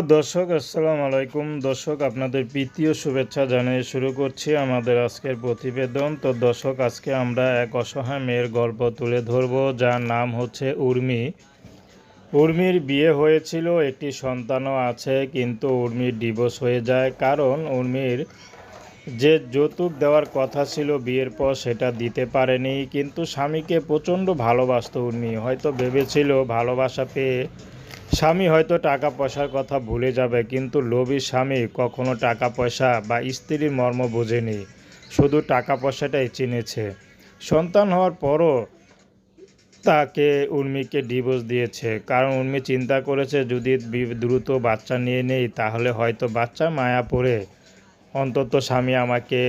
দর্শক, আসসালামু আলাইকুম। দর্শক, আপনাদের প্রীতীয় শুভেচ্ছা জানিয়ে শুরু করছি আমাদের আজকের প্রতিবেদন। তো দর্শক, আজকে আমরা এক অসহায় মেয়ের গল্প তুলে ধরব, যার নাম হচ্ছে উর্মি। উর্মির বিয়ে হয়েছিল, একটি সন্তানও আছে, কিন্তু উর্মির ডিভোর্স হয়ে যায়। কারণ উর্মির যে যৌতুক দেওয়ার কথা ছিল বিয়ের পর সেটা দিতে পারেনি, কিন্তু স্বামীকে প্রচণ্ড ভালোবাসত উর্মি। হয়তো ভেবেছিল ভালোবাসা পেয়ে স্বামী হয়তো টাকা পয়সার কথা ভুলে যাবে, কিন্তু লোভী স্বামী কখনো টাকা পয়সা বা স্ত্রীর মর্ম বোঝেনি, শুধু টাকা পয়সাটাই চিনেছে। সন্তান হওয়ার পরও তাকে উর্মিকে ডিভোর্স দিয়েছে, কারণ উর্মি চিন্তা করেছে, যদি দ্রুত বাচ্চা নিয়ে নেই, তাহলে হয়তো বাচ্চা মায়া পড়ে। অন্তত স্বামী আমাকে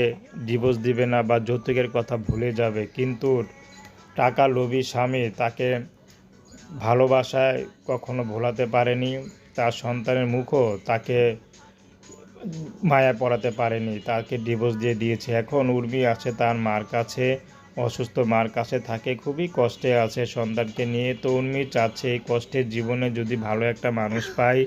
ডিভোর্স দিবে না বা যৌতুকের কথা ভুলে যাবে। কিন্তু টাকা লোভী স্বামী তাকে ভালোবাসায় কখনো ভোলাতে পারেনি, তার সন্তানের মুখও তাকে মায়া পড়াতে পারেনি, তাকে ডিভোর্স দিয়ে দিয়েছে। এখন উর্মি আছে তার মার কাছে, অসুস্থ মার কাছে থাকে, খুবই কষ্টে আছে সন্তানকে নিয়ে। তো উর্মি চাচ্ছে এই কষ্টের জীবনে যদি ভালো একটা মানুষ পায়,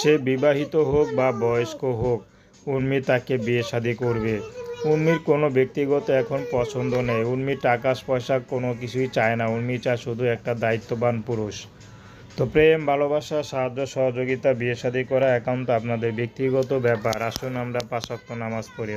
সে বিবাহিত হোক বা বয়স্ক হোক, উর্মি তাকে বিয়ে শাদি করবে। উর্মির কোনো ব্যক্তিগত এখন পছন্দ নেই। উর্মি টাকা পয়সা কোনো কিছুই চায় না। উর্মি চায় শুধু একটা দায়িত্ববান পুরুষ। তো প্রেম, ভালোবাসা, সাহায্য, সহযোগিতা, বিয়ে শাদী করা একান্ত আপনাদের ব্যক্তিগত ব্যাপার। আসুন আমরা পাঁচ নামাজ পড়ি।